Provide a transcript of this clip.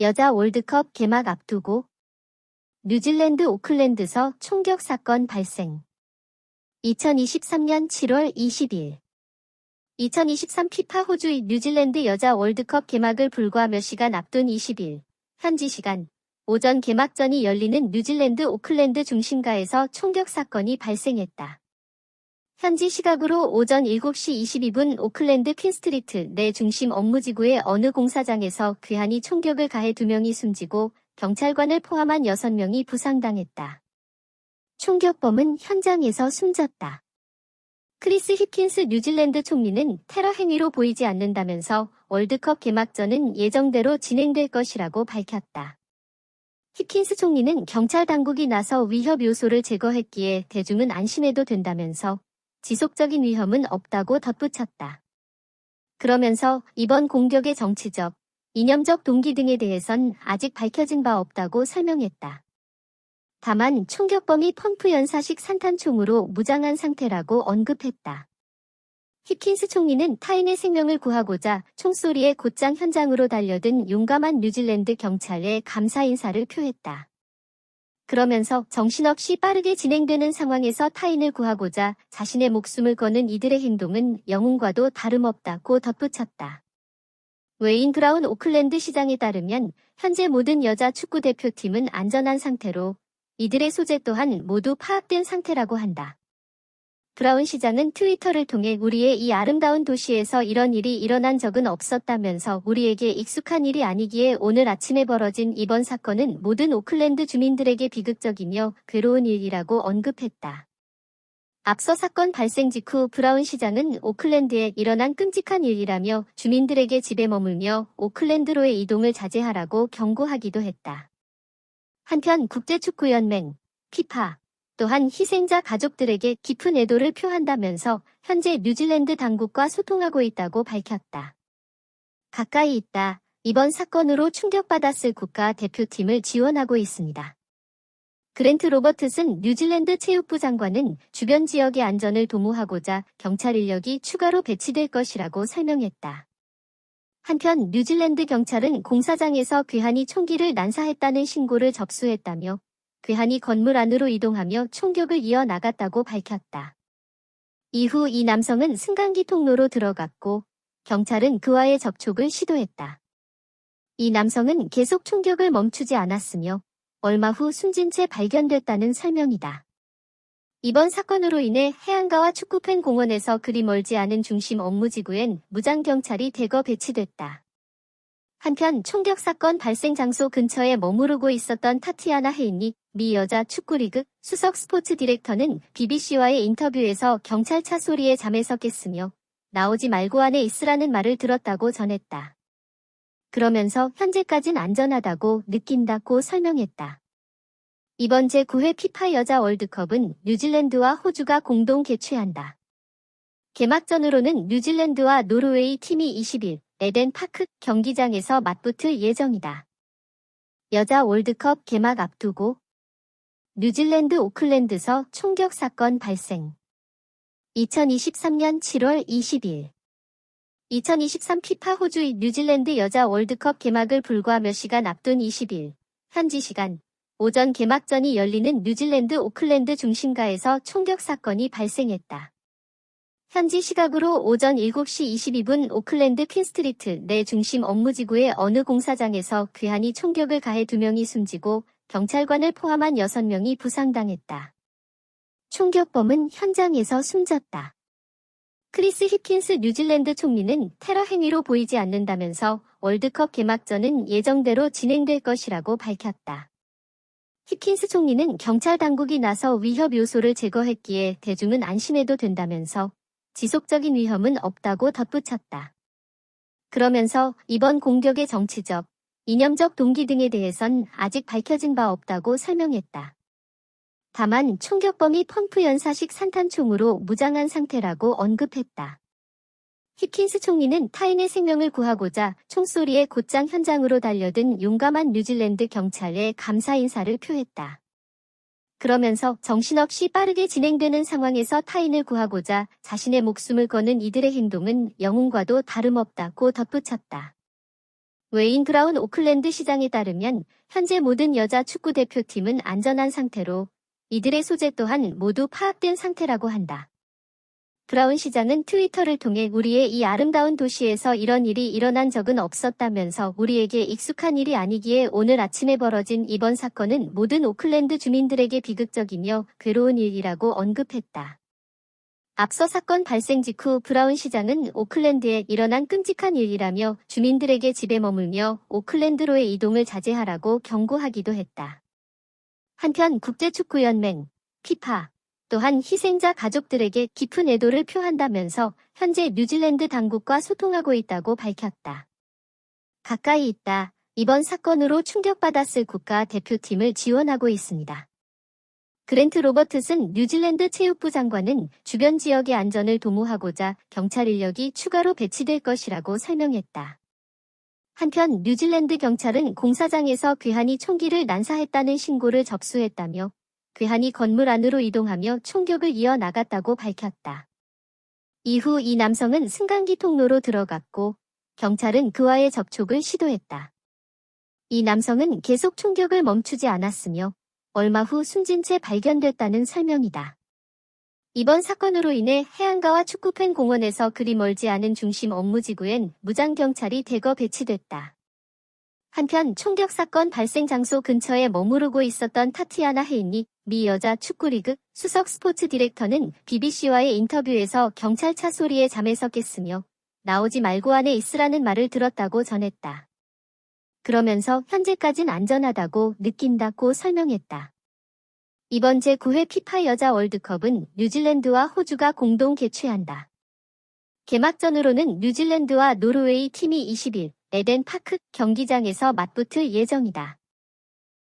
여자 월드컵 개막 앞두고 뉴질랜드 오클랜드서 총격 사건 발생. 2023년 7월 20일 2023 피파 호주 뉴질랜드 여자 월드컵 개막을 불과 몇 시간 앞둔 20일 현지 시간 오전 개막전이 열리는 뉴질랜드 오클랜드 중심가에서 총격 사건이 발생했다. 현지 시각으로 오전 7시 22분 오클랜드 퀸스트리트 내 중심 업무지구의 어느 공사장에서 괴한이 총격을 가해 2명이 숨지고 경찰관을 포함한 6명이 부상당했다. 총격범은 현장에서 숨졌다. 크리스 히킨스 뉴질랜드 총리는 테러 행위로 보이지 않는다면서 월드컵 개막전은 예정대로 진행될 것이라고 밝혔다. 히킨스 총리는 경찰 당국이 나서 위협 요소를 제거했기에 대중은 안심해도 된다면서 지속적인 위험은 없다고 덧붙였다. 그러면서 이번 공격의 정치적, 이념적 동기 등에 대해선 아직 밝혀진 바 없다고 설명했다. 다만 총격범이 펌프 연사식 산탄총으로 무장한 상태라고 언급했다. 히킨스 총리는 타인의 생명을 구하고자 총소리에 곧장 현장으로 달려든 용감한 뉴질랜드 경찰에 감사 인사를 표했다. 그러면서 정신없이 빠르게 진행되는 상황에서 타인을 구하고자 자신의 목숨을 거는 이들의 행동은 영웅과도 다름없다고 덧붙였다. 웨인 브라운 오클랜드 시장에 따르면 현재 모든 여자 축구 대표팀은 안전한 상태로 이들의 소재 또한 모두 파악된 상태라고 한다. 브라운 시장은 트위터를 통해 우리의 이 아름다운 도시에서 이런 일이 일어난 적은 없었다면서 우리에게 익숙한 일이 아니기에 오늘 아침에 벌어진 이번 사건은 모든 오클랜드 주민들에게 비극적이며 괴로운 일이라고 언급했다. 앞서 사건 발생 직후 브라운 시장은 오클랜드에 일어난 끔찍한 일이라며 주민들에게 집에 머물며 오클랜드로의 이동을 자제하라고 경고하기도 했다. 한편 국제축구연맹, 피파, 또한 희생자 가족들에게 깊은 애도를 표한다면서 현재 뉴질랜드 당국과 소통하고 있다고 밝혔다. 가까이 있다. 이번 사건으로 충격받았을 국가 대표팀을 지원하고 있습니다. 그랜트 로버트슨 뉴질랜드 체육부 장관은 주변 지역의 안전을 도모하고자 경찰 인력이 추가로 배치될 것이라고 설명했다. 한편 뉴질랜드 경찰은 공사장에서 괴한이 총기를 난사했다는 신고를 접수했다며 괴한이 건물 안으로 이동하며 총격을 이어나갔다고 밝혔다. 이후 이 남성은 승강기 통로로 들어갔고 경찰은 그와의 접촉을 시도했다. 이 남성은 계속 총격을 멈추지 않았으며 얼마 후 숨진 채 발견됐다는 설명이다. 이번 사건으로 인해 해안가와 축구팬 공원에서 그리 멀지 않은 중심 업무지구엔 무장경찰이 대거 배치됐다. 한편 총격 사건 발생 장소 근처에 머무르고 있었던 타티아나 헤인이 미 여자 축구리그 수석 스포츠 디렉터는 BBC와의 인터뷰에서 경찰차 소리에 잠에서 깼으며 나오지 말고 안에 있으라는 말을 들었다고 전했다. 그러면서 현재까진 안전하다고 느낀다고 설명했다. 이번 제9회 피파 여자 월드컵은 뉴질랜드와 호주가 공동 개최한다. 개막전으로는 뉴질랜드와 노르웨이 팀이 20일 에덴 파크 경기장에서 맞붙을 예정이다. 여자 월드컵 개막 앞두고 뉴질랜드 오클랜드서 총격 사건 발생 2023년 7월 20일 2023 피파 호주 뉴질랜드 여자 월드컵 개막을 불과 몇 시간 앞둔 20일 현지 시간 오전 개막전이 열리는 뉴질랜드 오클랜드 중심가에서 총격 사건이 발생했다. 현지 시각으로 오전 7시 22분 오클랜드 퀸스트리트 내 중심 업무지구의 어느 공사장에서 괴한이 총격을 가해 2명이 숨지고 경찰관을 포함한 6명이 부상당했다. 총격범은 현장에서 숨졌다. 크리스 히킨스 뉴질랜드 총리는 테러 행위로 보이지 않는다면서 월드컵 개막전은 예정대로 진행될 것이라고 밝혔다. 히킨스 총리는 경찰 당국이 나서 위협 요소를 제거했기에 대중은 안심해도 된다면서 지속적인 위험은 없다고 덧붙였다. 그러면서 이번 공격의 정치적, 이념적 동기 등에 대해선 아직 밝혀진 바 없다고 설명했다. 다만 총격범이 펌프 연사식 산탄총으로 무장한 상태라고 언급했다. 히킨스 총리는 타인의 생명을 구하고자 총소리에 곧장 현장으로 달려든 용감한 뉴질랜드 경찰에 감사 인사를 표했다. 그러면서 정신없이 빠르게 진행되는 상황에서 타인을 구하고자 자신의 목숨을 거는 이들의 행동은 영웅과도 다름없다고 덧붙였다. 웨인 브라운 오클랜드 시장에 따르면 현재 모든 여자 축구 대표팀은 안전한 상태로 이들의 소재 또한 모두 파악된 상태라고 한다. 브라운 시장은 트위터를 통해 우리의 이 아름다운 도시에서 이런 일이 일어난 적은 없었다면서 우리에게 익숙한 일이 아니기에 오늘 아침에 벌어진 이번 사건은 모든 오클랜드 주민들에게 비극적이며 괴로운 일이라고 언급했다. 앞서 사건 발생 직후 브라운 시장은 오클랜드에 일어난 끔찍한 일이라며 주민들에게 집에 머물며 오클랜드로의 이동을 자제하라고 경고하기도 했다. 한편 국제축구연맹, 피파, 또한 희생자 가족들에게 깊은 애도를 표한다면서 현재 뉴질랜드 당국과 소통하고 있다고 밝혔다. 가까이 있다. 이번 사건으로 충격받았을 국가 대표팀을 지원하고 있습니다. 그랜트 로버트슨 뉴질랜드 체육부 장관은 주변 지역의 안전을 도모하고자 경찰 인력이 추가로 배치될 것이라고 설명했다. 한편 뉴질랜드 경찰은 공사장에서 괴한이 총기를 난사했다는 신고를 접수했다며 괴한이 건물 안으로 이동하며 총격을 이어나갔다고 밝혔다. 이후 이 남성은 승강기 통로로 들어갔고 경찰은 그와의 접촉을 시도했다. 이 남성은 계속 총격을 멈추지 않았으며 얼마 후 숨진 채 발견됐다는 설명이다. 이번 사건으로 인해 해안가와 축구팬 공원에서 그리 멀지 않은 중심 업무지구엔 무장경찰이 대거 배치됐다. 한편 총격 사건 발생 장소 근처에 머무르고 있었던 타티아나 헤인이 미 여자 축구리그 수석 스포츠 디렉터는 BBC와의 인터뷰에서 경찰차 소리에 잠에서 깼으며 나오지 말고 안에 있으라는 말을 들었다고 전했다. 그러면서 현재까진 안전하다고 느낀다고 설명했다. 이번 제9회 피파 여자 월드컵은 뉴질랜드와 호주가 공동 개최한다. 개막전으로는 뉴질랜드와 노르웨이 팀이 20일 에덴 파크 경기장에서 맞붙을 예정이다.